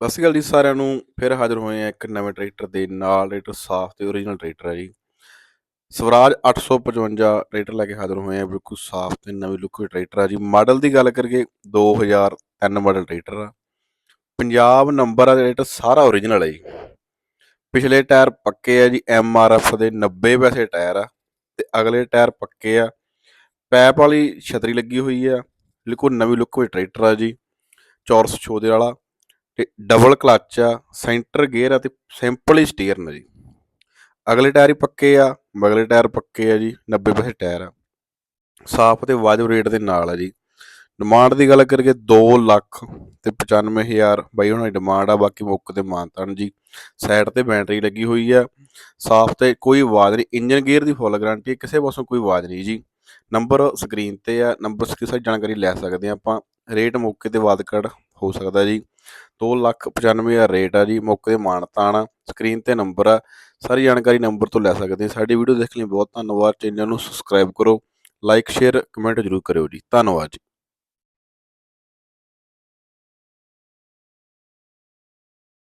ਸਤਿ ਸ਼੍ਰੀ ਅਕਾਲ ਜੀ ਸਾਰਿਆਂ ਨੂੰ, ਫਿਰ ਹਾਜ਼ਰ ਹੋਏ ਆ ਇੱਕ ਨਵੇਂ ਟਰੈਕਟਰ ਦੇ ਨਾਲ, ਟਰੈਕਟਰ ਸਾਫ਼ ਤੇ ਓਰੀਜਨਲ ਟਰੈਕਟਰ ਹੈ ਜੀ। ਸਵਰਾਜ 855 ਟਰੈਕਟਰ ਲੈ ਕੇ ਹਾਜ਼ਰ ਹੋਏ ਆ ਬਿਲਕੁਲ ਸਾਫ਼ ਤੇ ਨਵੀਂ ਲੁੱਕ ਦੇ ਟਰੈਕਟਰ ਆ ਜੀ। ਮਾਡਲ ਦੀ ਗੱਲ ਕਰੀਏ 2003 ਮਾਡਲ ਟਰੈਕਟਰ ਆ। ਪੰਜਾਬ ਨੰਬਰ ਆ ਟਰੈਕਟਰ, ਸਾਰਾ ਓਰੀਜਨਲ ਹੈ ਜੀ। ਪਿਛਲੇ ਟਾਇਰ ਪੱਕੇ ਆ ਜੀ ਐਫ ਦੇ 90 ਪੈਸੇ ਟਾਇਰ ਆ ਤੇ ਅਗਲੇ ਟਾਇਰ ਪੱਕੇ ਆ। ਪੈਪ ਵਾਲੀ ਛਤਰੀ ਲੱਗੀ ਹੋਈ ਆ, ਬਿਲਕੁਲ ਨਵੀਂ ਲੁੱਕ ਵਿੱਚ ਟਰੈਕਟਰ ਆ ਜੀ। ਚੌਰਸ ਛੋਦੇ ਵਾਲਾ ਤੇ ਡਬਲ ਕਲੱਚ ਆ ਸੈਂਟਰ ਗੇਅਰ ਆ ਤੇ ਸਿੰਪਲ ਹੀ ਸਟੀਅਰ ਨੇ ਜੀ। ਅਗਲੇ ਟਾਇਰ ਹੀ ਪੱਕੇ ਆ ਮਗਲੇ ਟਾਇਰ ਪੱਕੇ ਆ ਜੀ 90 ਪੈਸੇ ਟਾਇਰ ਆ। ਸਾਫ਼ ਤੇ ਵਾਜਬ ਰੇਟ ਦੇ ਨਾਲ ਆ ਜੀ। ਡਿਮਾਂਡ ਦੀ ਗੱਲ ਕਰੀਏ 2 ਲੱਖ ਤੇ 95000 ਬਾਈ ਉਹਨਾਂ ਦੀ ਡਿਮਾਂਡ ਆ, ਬਾਕੀ ਮੁੱਕ ਤੇ ਮਾਨਤਾਨ ਜੀ। ਸਾਈਡ ਤੇ ਬੈਟਰੀ ਲੱਗੀ ਹੋਈ ਆ। ਸਾਫ਼ ਤੇ ਕੋਈ ਆਵਾਜ਼ ਨਹੀਂ ਇੰਜਨ ਗੇਅਰ ਦੀ ਫੁੱਲ ਗਾਰੰਟੀ ਕਿਸੇ ਪਾਸੋਂ ਕੋਈ ਆਵਾਜ਼ ਨਹੀਂ ਜੀ। ਨੰਬਰ ਸਕਰੀਨ ਤੇ ਆ ਨੰਬਰ ਸਕਰੀਨ ਸਾਰੀ ਜਾਣਕਾਰੀ ਲੈ ਸਕਦੇ ਆ ਆਪਾਂ। ਰੇਟ ਮੌਕੇ ਤੇ ਵਾਦ ਕੱਢ ਹੋ ਸਕਦਾ ਜੀ। 2 ਲੱਖ 95000 ਰੇਟ ਆ ਜੀ, ਮੌਕੇ ਤੇ ਮਾਨਤਾਨ ਆ ਸਕਰੀਨ ਤੇ ਨੰਬਰ ਆ। ਸਾਰੀ ਜਾਣਕਾਰੀ ਨੰਬਰ ਤੋਂ ਲੈ ਸਕਦੇ ਆ ਸਾਡੀ ਵੀਡੀਓ ਦੇਖਣ ਲਈ ਬਹੁਤ ਧੰਨਵਾਦ। ਚੈਨਲ ਨੂੰ ਸਬਸਕ੍ਰਾਈਬ ਕਰੋ ਲਾਈਕ ਸ਼ੇਅਰ ਕਮੈਂਟ ਜ਼ਰੂਰ ਕਰਿਓ ਜੀ। ਧੰਨਵਾਦ ਜੀ।